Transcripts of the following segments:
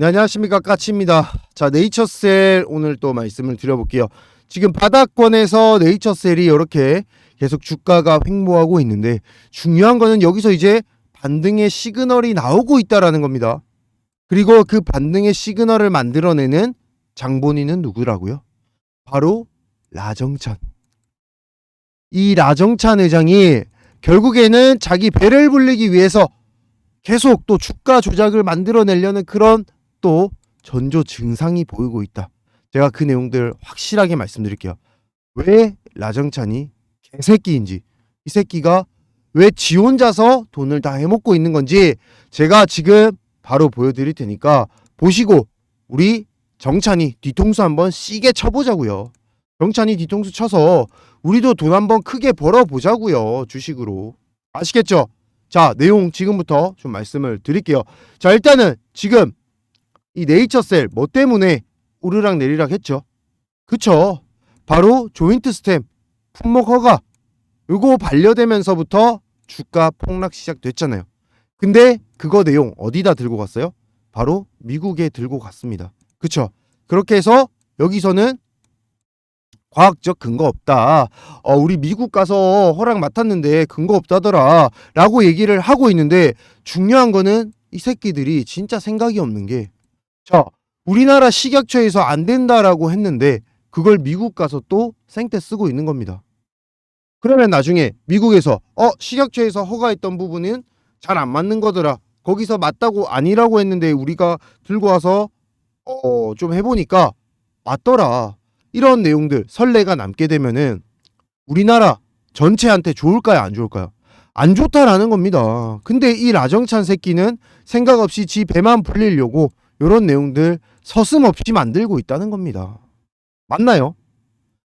네, 안녕하십니까 까치입니다. 자 네이처셀 오늘 또 말씀을 드려볼게요. 지금 바닥권에서 네이처셀이 이렇게 계속 주가가 횡보하고 있는데 중요한 거는 여기서 이제 반등의 시그널이 나오고 있다라는 겁니다. 그리고 그 반등의 시그널을 만들어내는 장본인은 누구라고요? 바로 라정찬. 이 라정찬 회장이 결국에는 자기 배를 불리기 위해서 계속 또 주가 조작을 만들어내려는 그런 또 전조 증상이 보이고 있다. 제가 그 내용들 확실하게 말씀드릴게요. 왜 라정찬이 개새끼인지 이 새끼가 왜 지 혼자서 돈을 다 해먹고 있는 건지 제가 지금 바로 보여드릴 테니까 보시고 우리 정찬이 뒤통수 한번 시게 쳐보자고요. 정찬이 뒤통수 쳐서 우리도 돈 한번 크게 벌어보자고요. 주식으로. 아시겠죠? 자, 내용 지금부터 좀 말씀을 드릴게요. 자, 일단은 지금 이 네이처셀 뭐 때문에 오르락 내리락 했죠? 그쵸? 바로 조인트 스템 품목 허가 요거 반려되면서부터 주가 폭락 시작됐잖아요. 근데 그거 내용 어디다 들고 갔어요? 바로 미국에 들고 갔습니다. 그쵸? 그렇게 해서 여기서는 과학적 근거 없다. 어, 우리 미국 가서 허락 맡았는데 근거 없다더라. 라고 얘기를 하고 있는데 중요한 거는 이 새끼들이 진짜 생각이 없는 게 자, 우리나라 식약처에서 안 된다라고 했는데 그걸 미국 가서 또 생떼 쓰고 있는 겁니다. 그러면 나중에 미국에서 어, 식약처에서 허가했던 부분은 잘 안 맞는 거더라. 거기서 맞다고 아니라고 했는데 우리가 들고 와서 어, 좀 해보니까 맞더라. 이런 내용들 선례가 남게 되면은 우리나라 전체한테 좋을까요 안 좋을까요? 안 좋다라는 겁니다. 근데 이 라정찬 새끼는 생각 없이 지 배만 불리려고 이런 내용들 서슴없이 만들고 있다는 겁니다. 맞나요?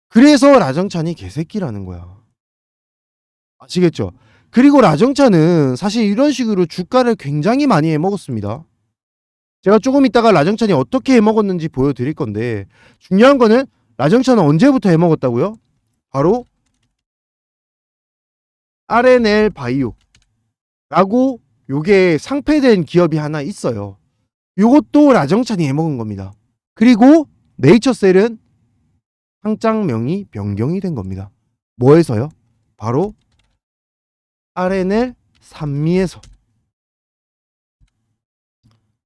그래서 라정찬이 개새끼라는 거야. 아시겠죠? 그리고 라정찬은 사실 이런 식으로 주가를 굉장히 많이 해먹었습니다. 제가 조금 있다가 라정찬이 어떻게 해먹었는지 보여드릴 건데 중요한 거는 라정찬은 언제부터 해먹었다고요? 바로 RNL 바이오라고 요게 상폐된 기업이 하나 있어요. 요것도 라정찬이 해먹은 겁니다. 그리고 네이처셀은 상장명이 변경이 된 겁니다. 뭐에서요? 바로 RNL 산미에서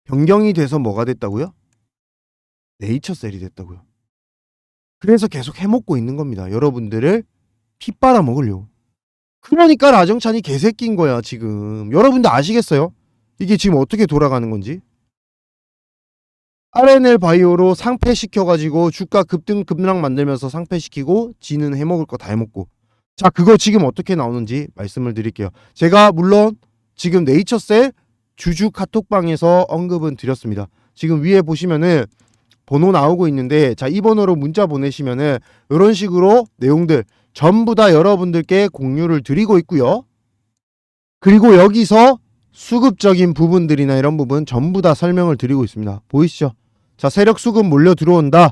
변경이 돼서 뭐가 됐다고요? 네이처셀이 됐다고요. 그래서 계속 해먹고 있는 겁니다. 여러분들을 피 빨아 먹으려고. 그러니까 라정찬이 개새끼인 거야 지금. 여러분들 아시겠어요? 이게 지금 어떻게 돌아가는 건지? RNL 바이오로 상폐시켜가지고 주가 급등 급락 만들면서 상폐시키고 지는 해먹을 거 다 해먹고. 자 그거 지금 어떻게 나오는지 말씀을 드릴게요. 제가 물론 지금 네이처셀 주주 카톡방에서 언급은 드렸습니다. 지금 위에 보시면은 번호 나오고 있는데 자 이 번호로 문자 보내시면은 이런 식으로 내용들 전부 다 여러분들께 공유를 드리고 있고요. 그리고 여기서 수급적인 부분들이나 이런 부분 전부 다 설명을 드리고 있습니다. 보이시죠 자 세력 수급 몰려 들어온다.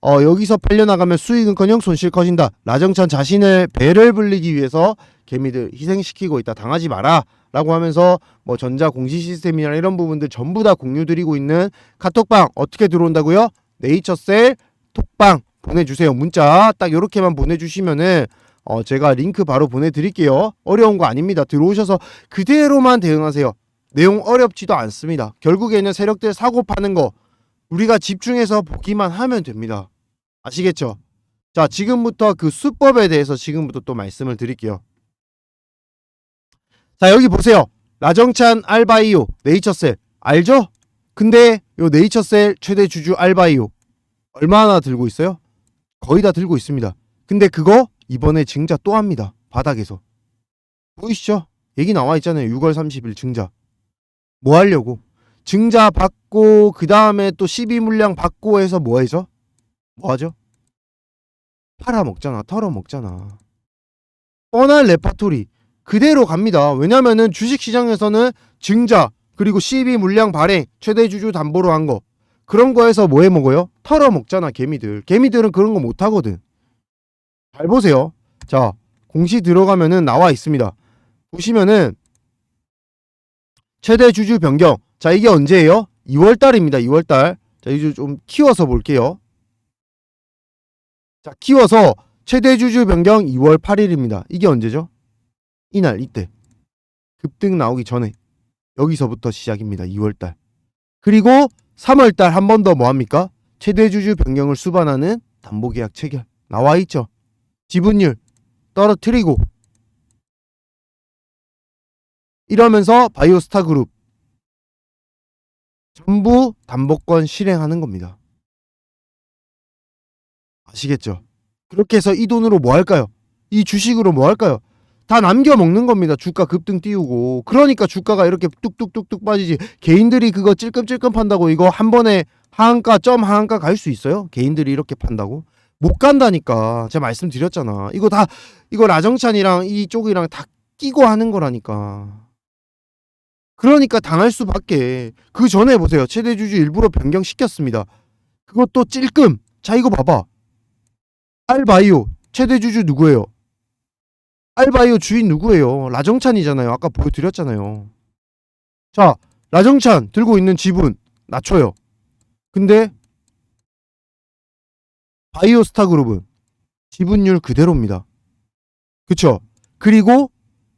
어 여기서 팔려나가면 수익은커녕 손실 커진다. 라정찬 자신의 배를 불리기 위해서 개미들 희생시키고 있다. 당하지 마라. 라고 하면서 뭐 전자 공시 시스템이나 이런 부분들 전부 다 공유 드리고 있는 카톡방 어떻게 들어온다고요? 네이처셀 톡방 보내주세요. 문자 딱 이렇게만 보내주시면은 어 제가 링크 바로 보내드릴게요. 어려운 거 아닙니다. 들어오셔서 그대로만 대응하세요. 내용 어렵지도 않습니다. 결국에는 세력들 사고 파는 거 우리가 집중해서 보기만 하면 됩니다. 아시겠죠? 자, 지금부터 그 수법에 대해서 지금부터 또 말씀을 드릴게요. 자, 여기 보세요. 라정찬 알바이오 네이처셀 알죠? 근데 요 네이처셀 최대 주주 알바이오 얼마나 들고 있어요? 거의 다 들고 있습니다. 근데 그거 이번에 증자 또 합니다. 바닥에서. 보이시죠? 얘기 나와 있잖아요. 6월 30일 증자. 뭐 하려고? 증자 받고 그 다음에 또 12 물량 받고 해서 뭐 해죠? 뭐 하죠? 팔아 먹잖아, 털어 먹잖아. 뻔한 레파토리 그대로 갑니다. 왜냐면은 주식 시장에서는 증자 그리고 12 물량 발행 최대 주주 담보로 한 거 그런 거에서 뭐 해 먹어요? 털어 먹잖아, 개미들. 개미들은 그런 거 못 하거든. 잘 보세요. 자, 공시 들어가면은 나와 있습니다. 보시면은 최대 주주 변경 자 이게 언제예요? 2월 달입니다. 2월 달. 자, 이제 좀 키워서 볼게요. 자, 키워서 최대 주주 변경 2월 8일입니다. 이게 언제죠? 이날 이때. 급등 나오기 전에 여기서부터 시작입니다. 2월 달. 그리고 3월 달 한 번 더 뭐 합니까? 최대 주주 변경을 수반하는 담보 계약 체결. 나와 있죠. 지분율 떨어뜨리고 이러면서 바이오스타 그룹 전부 담보권 실행하는 겁니다. 아시겠죠? 그렇게 해서 이 돈으로 뭐 할까요? 이 주식으로 뭐 할까요? 다 남겨 먹는 겁니다. 주가 급등 띄우고. 그러니까 주가가 이렇게 뚝뚝뚝뚝 빠지지. 개인들이 그거 찔끔찔끔 판다고 이거 한 번에 하한가 점 하한가 갈 수 있어요? 개인들이 이렇게 판다고? 못 간다니까. 제가 말씀드렸잖아. 이거 다 이거 라정찬이랑 이쪽이랑 다 끼고 하는 거라니까. 그러니까 당할 수밖에. 그 전에 보세요. 최대 주주 일부러 변경시켰습니다. 그것도 찔끔. 자 이거 봐봐. 알바이오 최대 주주 누구예요? 알바이오 주인 누구예요? 라정찬이잖아요. 아까 보여드렸잖아요. 자, 라정찬 들고 있는 지분 낮춰요. 근데 바이오스타 그룹은 지분율 그대로입니다. 그쵸? 그리고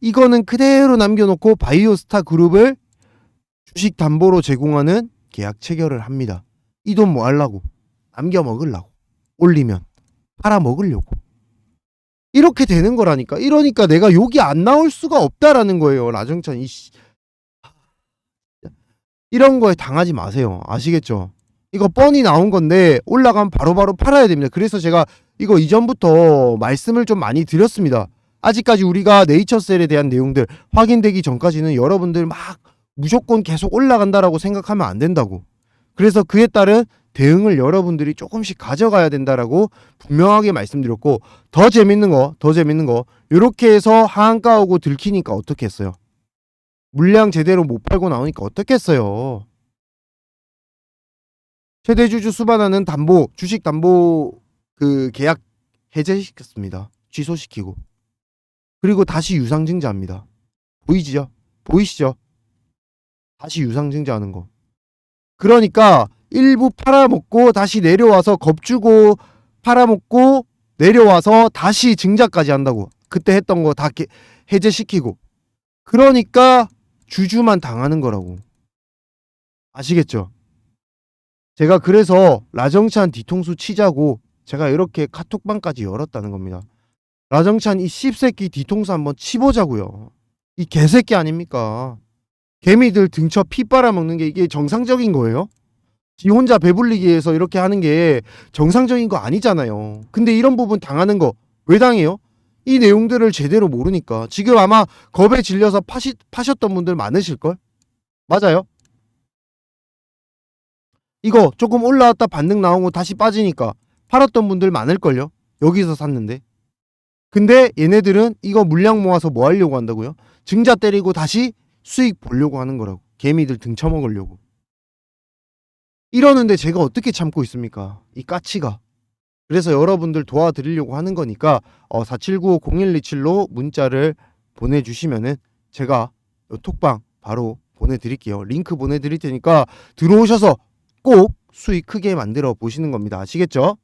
이거는 그대로 남겨놓고 바이오스타 그룹을 주식 담보로 제공하는 계약 체결을 합니다. 이 돈 뭐 하려고? 남겨 먹으려고. 올리면 팔아 먹으려고. 이렇게 되는 거라니까. 이러니까 내가 욕이 안 나올 수가 없다라는 거예요. 라정찬 이씨. 이런 거에 당하지 마세요. 아시겠죠? 이거 뻔히 나온 건데 올라가면 바로바로 팔아야 됩니다. 그래서 제가 이거 이전부터 말씀을 좀 많이 드렸습니다. 아직까지 우리가 네이처셀에 대한 내용들 확인되기 전까지는 여러분들 막 무조건 계속 올라간다라고 생각하면 안 된다고. 그래서 그에 따른 대응을 여러분들이 조금씩 가져가야 된다라고 분명하게 말씀드렸고 더 재밌는 거, 더 재밌는 거 이렇게 해서 하한가 오고 들키니까 어떻게 했어요? 물량 제대로 못 팔고 나오니까 어떻게 했어요? 최대 주주 수반하는 담보 주식 담보 그 계약 해제시켰습니다. 취소시키고 그리고 다시 유상증자합니다. 보이지요? 보이시죠? 다시 유상증자하는 거. 그러니까 일부 팔아먹고 다시 내려와서 겁주고 팔아먹고 내려와서 다시 증자까지 한다고. 그때 했던 거 다 해제시키고. 그러니까 주주만 당하는 거라고. 아시겠죠? 제가 그래서 라정찬 뒤통수 치자고 제가 이렇게 카톡방까지 열었다는 겁니다. 라정찬 이 씹새끼 뒤통수 한번 치보자고요. 이 개새끼 아닙니까? 개미들 등쳐 피 빨아먹는 게 이게 정상적인 거예요? 지 혼자 배불리기 위해서 이렇게 하는 게 정상적인 거 아니잖아요. 근데 이런 부분 당하는 거 왜 당해요? 이 내용들을 제대로 모르니까. 지금 아마 겁에 질려서 파시, 파셨던 분들 많으실걸? 맞아요? 이거 조금 올라왔다 반등 나오고 다시 빠지니까 팔았던 분들 많을걸요? 여기서 샀는데. 근데 얘네들은 이거 물량 모아서 뭐 하려고 한다고요? 증자 때리고 다시 수익 보려고 하는 거라고. 개미들 등 쳐먹으려고. 이러는데 제가 어떻게 참고 있습니까? 이 까치가. 그래서 여러분들 도와드리려고 하는 거니까 어, 479-0127로 문자를 보내주시면은 제가 요 톡방 바로 보내드릴게요. 링크 보내드릴 테니까 들어오셔서 꼭 수익 크게 만들어 보시는 겁니다. 아시겠죠?